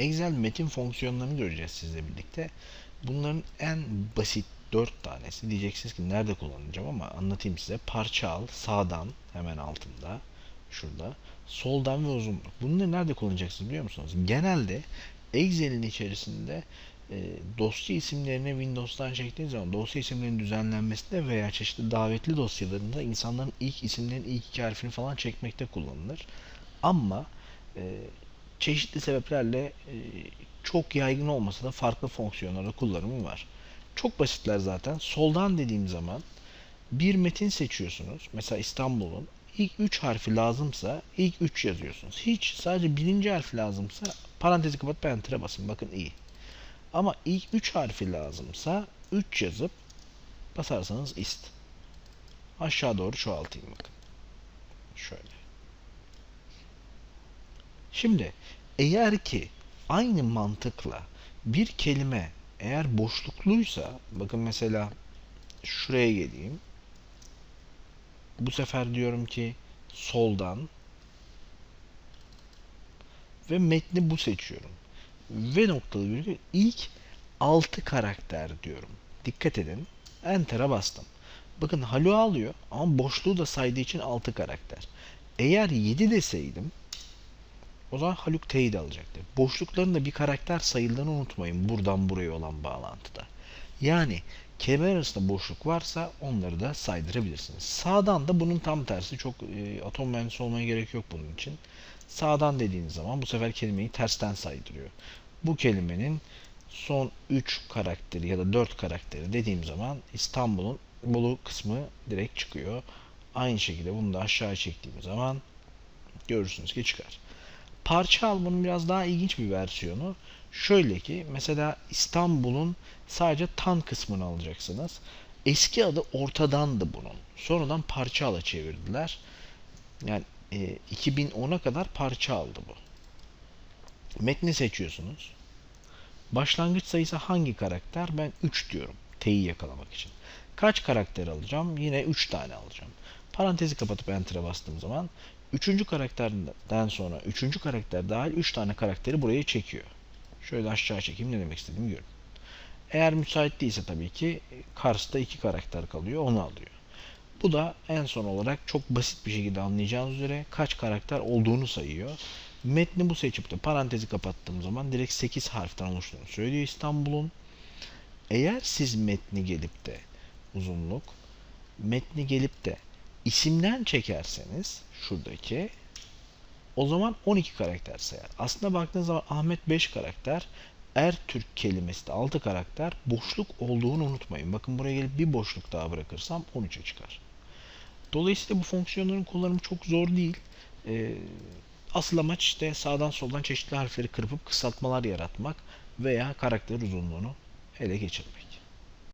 Excel metin fonksiyonlarını göreceğiz sizle birlikte. Bunların en basit 4 tanesi. Diyeceksiniz ki nerede kullanacağım ama anlatayım size. Parça al, sağdan hemen altında, şurada, soldan ve uzunluk. Bunları nerede kullanacaksınız biliyor musunuz? Genelde Excel'in içerisinde e, dosya isimlerini Windows'tan çektiğiniz zaman dosya isimlerinin düzenlenmesinde veya çeşitli davetli dosyalarında insanların ilk isimlerin ilk iki harfini falan çekmekte kullanılır. Ama e, çeşitli sebeplerle e, çok yaygın olmasa da farklı fonksiyonlarda kullanımı var. Çok basitler zaten. Soldan dediğim zaman bir metin seçiyorsunuz. Mesela İstanbul'un ilk 3 harfi lazımsa ilk 3 yazıyorsunuz. Hiç sadece birinci harfi lazımsa parantezi kapatıp enter'a basın. Bakın iyi. Ama ilk 3 harfi lazımsa 3 yazıp basarsanız ist. Aşağı doğru çoğaltayım bakın. Şöyle. Şimdi eğer ki aynı mantıkla bir kelime eğer boşlukluysa bakın mesela şuraya geleyim. Bu sefer diyorum ki soldan ve metni bu seçiyorum. Ve noktalı virgül ilk 6 karakter diyorum. Dikkat edin. Enter'a bastım. Bakın Halo alıyor ama boşluğu da saydığı için 6 karakter. Eğer 7 deseydim o zaman Haluk T'yi de alacaktı. Boşlukların da bir karakter sayıldığını unutmayın buradan buraya olan bağlantıda. Yani kelime arasında boşluk varsa onları da saydırabilirsiniz. Sağdan da bunun tam tersi. Çok e, atom mühendisi olmaya gerek yok bunun için. Sağdan dediğiniz zaman bu sefer kelimeyi tersten saydırıyor. Bu kelimenin son 3 karakteri ya da 4 karakteri dediğim zaman İstanbul'un Bolu kısmı direkt çıkıyor. Aynı şekilde bunu da aşağı çektiğim zaman görürsünüz ki çıkar. Parça al bunun biraz daha ilginç bir versiyonu. Şöyle ki mesela İstanbul'un sadece tan kısmını alacaksınız. Eski adı ortadandı bunun. Sonradan parça ala çevirdiler. Yani e, 2010'a kadar parça aldı bu. Metni seçiyorsunuz. Başlangıç sayısı hangi karakter? Ben 3 diyorum. T'yi yakalamak için. Kaç karakter alacağım? Yine 3 tane alacağım. Parantezi kapatıp Enter'a bastığım zaman Üçüncü karakterden sonra üçüncü karakter dahil üç tane karakteri buraya çekiyor. Şöyle aşağı çekeyim ne demek istediğimi görün. Eğer müsait değilse tabii ki Kars'ta iki karakter kalıyor onu alıyor. Bu da en son olarak çok basit bir şekilde anlayacağınız üzere kaç karakter olduğunu sayıyor. Metni bu seçip de parantezi kapattığım zaman direkt 8 harften oluştuğunu söylüyor İstanbul'un. Eğer siz metni gelip de uzunluk metni gelip de isimden çekerseniz şuradaki o zaman 12 karakter sayar. Aslında baktığınız zaman Ahmet 5 karakter, Ertürk kelimesi de 6 karakter, boşluk olduğunu unutmayın. Bakın buraya gelip bir boşluk daha bırakırsam 13'e çıkar. Dolayısıyla bu fonksiyonların kullanımı çok zor değil. Ee, asıl amaç işte sağdan soldan çeşitli harfleri kırpıp kısaltmalar yaratmak veya karakter uzunluğunu ele geçirmek.